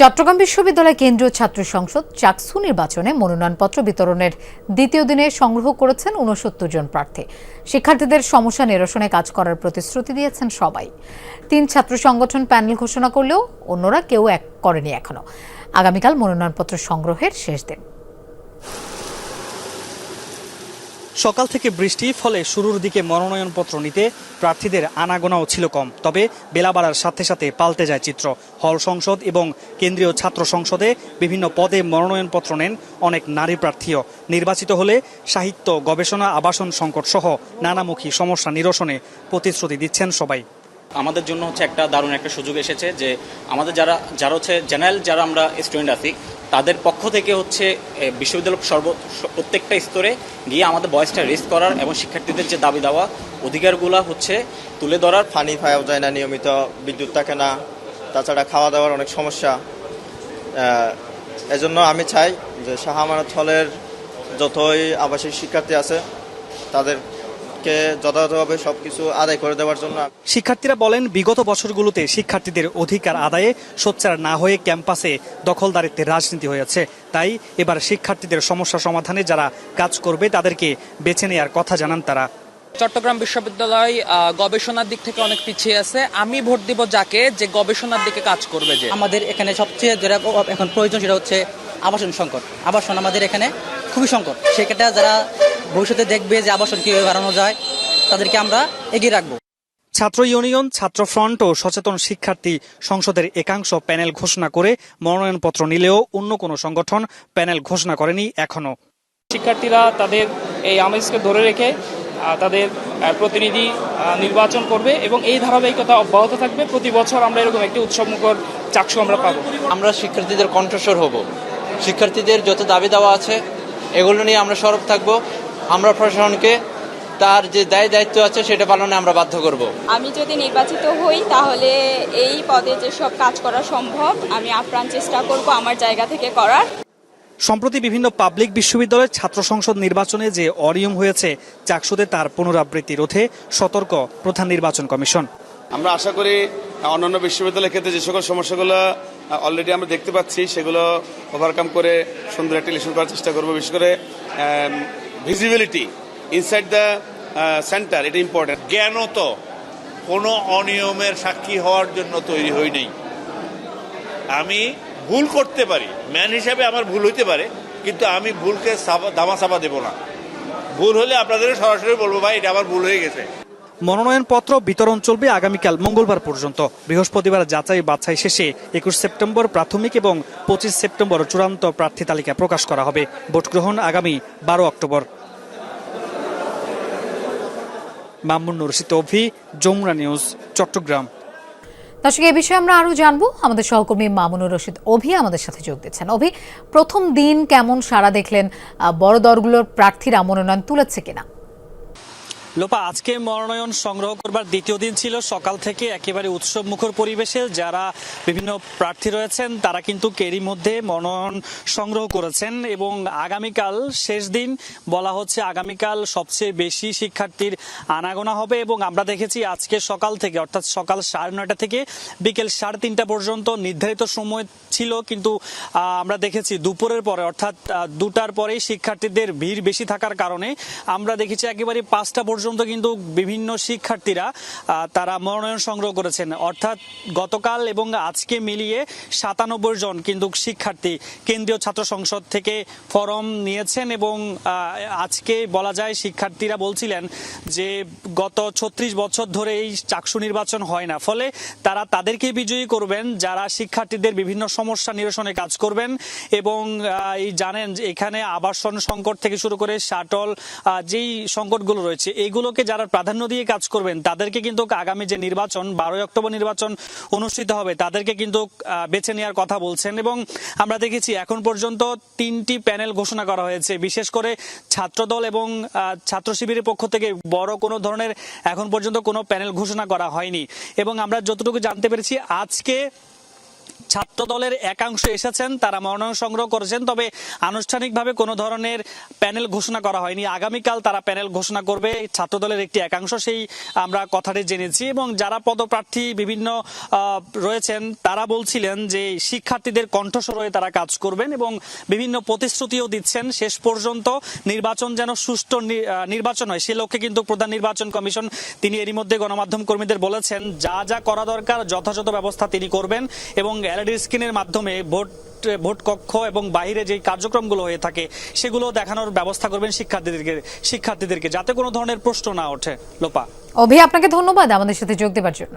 চট্টগ্রাম বিশ্ববিদ্যালয় কেন্দ্রীয় ছাত্র সংসদ চাকসু নির্বাচনে মনোনয়নপত্র বিতরণের দ্বিতীয় দিনে সংগ্রহ করেছেন উনসত্তর জন প্রার্থী। শিক্ষার্থীদের সমস্যা নিরসনে কাজ করার প্রতিশ্রুতি দিয়েছেন সবাই। তিন ছাত্র সংগঠন প্যানেল ঘোষণা করলেও অন্যরা কেউ এক করেনি এখনও। আগামীকাল মনোনয়নপত্র সংগ্রহের শেষ দিন। সকাল থেকে বৃষ্টি, ফলে শুরুর দিকে মনোনয়নপত্র নিতে প্রার্থীদের আনাগোনাও ছিল কম। তবে বেলা বাড়ার সাথে সাথে পাল্টে যায় চিত্র। হল সংসদ এবং কেন্দ্রীয় ছাত্র সংসদে বিভিন্ন পদে মনোনয়নপত্র নেন অনেক নারী প্রার্থীও। নির্বাচিত হলে সাহিত্য, গবেষণা, আবাসন সংকট সহ নানামুখী সমস্যা নিরসনে প্রতিশ্রুতি দিচ্ছেন সবাই। আমাদের জন্য হচ্ছে একটা দারুণ একটা সুযোগ এসেছে যে আমাদের যারা যারা হচ্ছে জেনারেল যারা আমরা স্টুডেন্ট আছি তাদের পক্ষ থেকে হচ্ছে বিশ্ববিদ্যালয় সর্ব প্রত্যেকটা স্তরে গিয়ে আমাদের বয়সটা রেস করার এবং শিক্ষার্থীদের যে দাবি দেওয়া, অধিকারগুলো হচ্ছে তুলে ধরার পানি পাওয়া যায় না নিয়মিত বিদ্যুৎ থাকে না, তাছাড়া খাওয়া দাওয়ার অনেক সমস্যা। এজন্য আমি চাই যে শাহ হলের যতই আবাসিক শিক্ষার্থী আছে তাদেরকে যথাযথভাবে সব কিছু আদায় করে দেওয়ার জন্য শিক্ষার্থীরা বলেন বিগত বছরগুলোতে শিক্ষার্থীদের অধিকার আদায়ে সোচ্চার না হয়ে ক্যাম্পাসে দখলদারিত্বের রাজনীতি হয়েছে। তাই এবার শিক্ষার্থীদের সমস্যা সমাধানে যারা কাজ করবে তাদেরকে বেছে নেওয়ার কথা জানান তারা। চট্টগ্রাম বিশ্ববিদ্যালয় গবেষণার দিক থেকে অনেক পিছিয়ে আছে। আমি ভোট দিব যাকে যে গবেষণার দিকে কাজ করবে যে। আমাদের এখানে সবচেয়ে যেটা এখন প্রয়োজন সেটা হচ্ছে আবাসন সংকট। আবাসন আমাদের এখানে খুবই সংকট। সেক্ষেত্রে যারা ভবিষ্যতে দেখবে যে আবাসন কীভাবে বাড়ানো যায়। তাদেরকে আমরা এগিয়ে রাখব। ছাত্র ইউনিয়ন ছাত্র ফ্রন্ট ও সচেতন শিক্ষার্থী সংসদের একাংশ প্যানেল ঘোষণা করে মনোনয়নপত্র নিলেও অন্য কোনো সংগঠন প্যানেল ঘোষণা করেনি এখনও শিক্ষার্থীরা তাদের এই আমেজকে ধরে রেখে তাদের প্রতিনিধি নির্বাচন করবে এবং এই ধারাবাহিকতা অব্যাহত থাকবে। প্রতি বছর আমরা এরকম একটি উৎসবমুখর চাকসু আমরা পাবো। আমরা শিক্ষার্থীদের কণ্ঠস্বর হব। শিক্ষার্থীদের যত দাবি দেওয়া আছে এগুলো নিয়ে আমরা সরব থাকব। আমরা প্রশাসনকে তার যে দায় দায়িত্ব আছে সেটা পালনে আমরা বাধ্য করব। আমি যদি নির্বাচিত হই তাহলে এই পদে যেসব কাজ করা সম্ভব আমি আপ্রাণ চেষ্টা করব আমার জায়গা থেকে করার। সম্প্রতি বিভিন্ন পাবলিক বিশ্ববিদ্যালয়ের ছাত্র সংসদ নির্বাচনে যে অনিয়ম হয়েছে চাকসুদে তার পুনরাবৃত্তি রোধে সতর্ক প্রধান নির্বাচন কমিশন। আমরা আশা করি অন্যান্য বিশ্ববিদ্যালয়ের ক্ষেত্রে যে সকল সমস্যাগুলো অলরেডি আমরা দেখতে পাচ্ছি, সেগুলো ওভারকাম করে সুন্দর একটা ইলেকশন করার চেষ্টা করব। বিশেষ করে ভিজিবিলিটি ইনসাইড দ্য সেন্টার এটা ইম্পর্টেন্ট জ্ঞানত কোনো অনিয়মের সাক্ষী হওয়ার জন্য তৈরি হই নাই। আমি ভুল করতে পারি ম্যান হিসাবে আমার ভুল হইতে পারে, কিন্তু আমি ভুলকে দামা চাপা দেব না। ভুল হলে আপনাদের সরাসরি বলব, ভাই, এটা আমার ভুল হয়ে গেছে। মনোনয়নপত্র বিতরণ চলবে আগামীকাল মঙ্গলবার পর্যন্ত। বৃহস্পতিবার যাচাই বাছাই শেষে একুশ সেপ্টেম্বর প্রাথমিক এবং পঁচিশ সেপ্টেম্বর চূড়ান্ত প্রার্থী তালিকা প্রকাশ করা হবে। ভোট গ্রহণ আগামী বারো অক্টোবর। মামুন রশিদ অভি, যমুনা নিউজ, চট্টগ্রাম। দর্শক এই বিষয়ে আমরা আরও জানব। আমাদের সহকর্মী মামুনুর রশিদ অভি আমাদের সাথে যোগ দিচ্ছেন। অভি, প্রথম দিন কেমন সারা দেখলেন বড় দলগুলোর প্রার্থীরা মনোনয়ন তুলেছে কিনা? লোপা, আজকে মনোনয়ন সংগ্রহ করবার দ্বিতীয় দিন ছিল। সকাল থেকে একেবারে উৎসব মুখর পরিবেশে যারা বিভিন্ন প্রার্থী রয়েছেন, তারা কিন্তু এরই মধ্যে মনোনয়ন সংগ্রহ করেছেন এবং আগামীকাল শেষ দিন বলা হচ্ছে আগামীকাল সবচেয়ে বেশি শিক্ষার্থীর আনাগোনা হবে এবং আমরা দেখেছি আজকে সকাল থেকে, অর্থাৎ সকাল সাড়ে নয়টা থেকে বিকেল সাড়ে তিনটা পর্যন্ত নির্ধারিত সময় ছিল, কিন্তু আমরা দেখেছি দুপুরের পরে, অর্থাৎ দুটার পরেই শিক্ষার্থীদের ভিড় বেশি থাকার কারণে আমরা দেখেছি একেবারে পাঁচটা পর্যন্ত কিন্তু বিভিন্ন শিক্ষার্থীরা তারা মনোনয়ন সংগ্রহ করেছেন। অর্থাৎ গতকাল এবং আজকে মিলিয়ে সাতানব্বই জন কিন্তু শিক্ষার্থী কেন্দ্রীয় ছাত্র সংসদ থেকে ফরম নিয়েছেন এবং আজকে বলা যায় শিক্ষার্থীরা বলছিলেন যে গত ছত্রিশ বছর ধরে এই চাকসু নির্বাচন হয় না। ফলে তারা তাদেরকে বিজয়ী করবেন, যারা শিক্ষার্থীদের বিভিন্ন সমস্যা নিরসনে কাজ করবেন এবং এই জানেন যে এখানে আবাসন সংকট থেকে শুরু করে শাটল যেই সংকটগুলো রয়েছে এইগুলোকে যারা প্রাধান্য দিয়ে কাজ করবেন, তাদেরকে কিন্তু আগামী যে নির্বাচন, বারোই অক্টোবর নির্বাচন অনুষ্ঠিত হবে, তাদেরকে কিন্তু বেছে নেওয়ার কথা বলছেন এবং আমরা দেখেছি এখন পর্যন্ত তিনটি প্যানেল ঘোষণা করা হয়েছে। বিশেষ করে ছাত্রদল এবং ছাত্র শিবিরের পক্ষ থেকে বড় কোনো ধরনের এখন পর্যন্ত কোনো প্যানেল ঘোষণা করা হয়নি। এবং আমরা যতটুকু জানতে পেরেছি, আজকে ছাত্র দলের একাংশ এসেছেন, তারা মনোনয়ন সংগ্রহ করেছেন, তবে আনুষ্ঠানিকভাবে কোনো ধরনের প্যানেল ঘোষণা করা হয়নি। আগামীকাল তারা প্যানেল ঘোষণা করবে ছাত্র দলের একটি একাংশ, সেই আমরা কথাটি জেনেছি। এবং যারা পদপ্রার্থী বিভিন্ন রয়েছেন, তারা বলছিলেন যে শিক্ষার্থীদের কণ্ঠস্বর হয়ে তারা কাজ করবেন এবং বিভিন্ন প্রতিশ্রুতিও দিচ্ছেন। শেষ পর্যন্ত নির্বাচন যেন সুষ্ঠু নির্বাচন হয়, সে লক্ষ্যে কিন্তু প্রধান নির্বাচন কমিশন, তিনি এরই মধ্যে গণমাধ্যম কর্মীদের বলেছেন, যা যা করা দরকার, যথাযথ ব্যবস্থা তিনি করবেন এবং এলইডি স্ক্রিনের মাধ্যমে ভোট ভোট কক্ষ এবং বাইরে যে কার্যক্রমগুলো হয়ে থাকে, সেগুলো দেখানোর ব্যবস্থা করবেন শিক্ষার্থীদেরকে শিক্ষার্থীদেরকে, যাতে কোনো ধরনের প্রশ্ন না ওঠে। লোপা। অভি, আপনাকে ধন্যবাদ আমাদের সাথে যোগ দেওয়ার জন্য।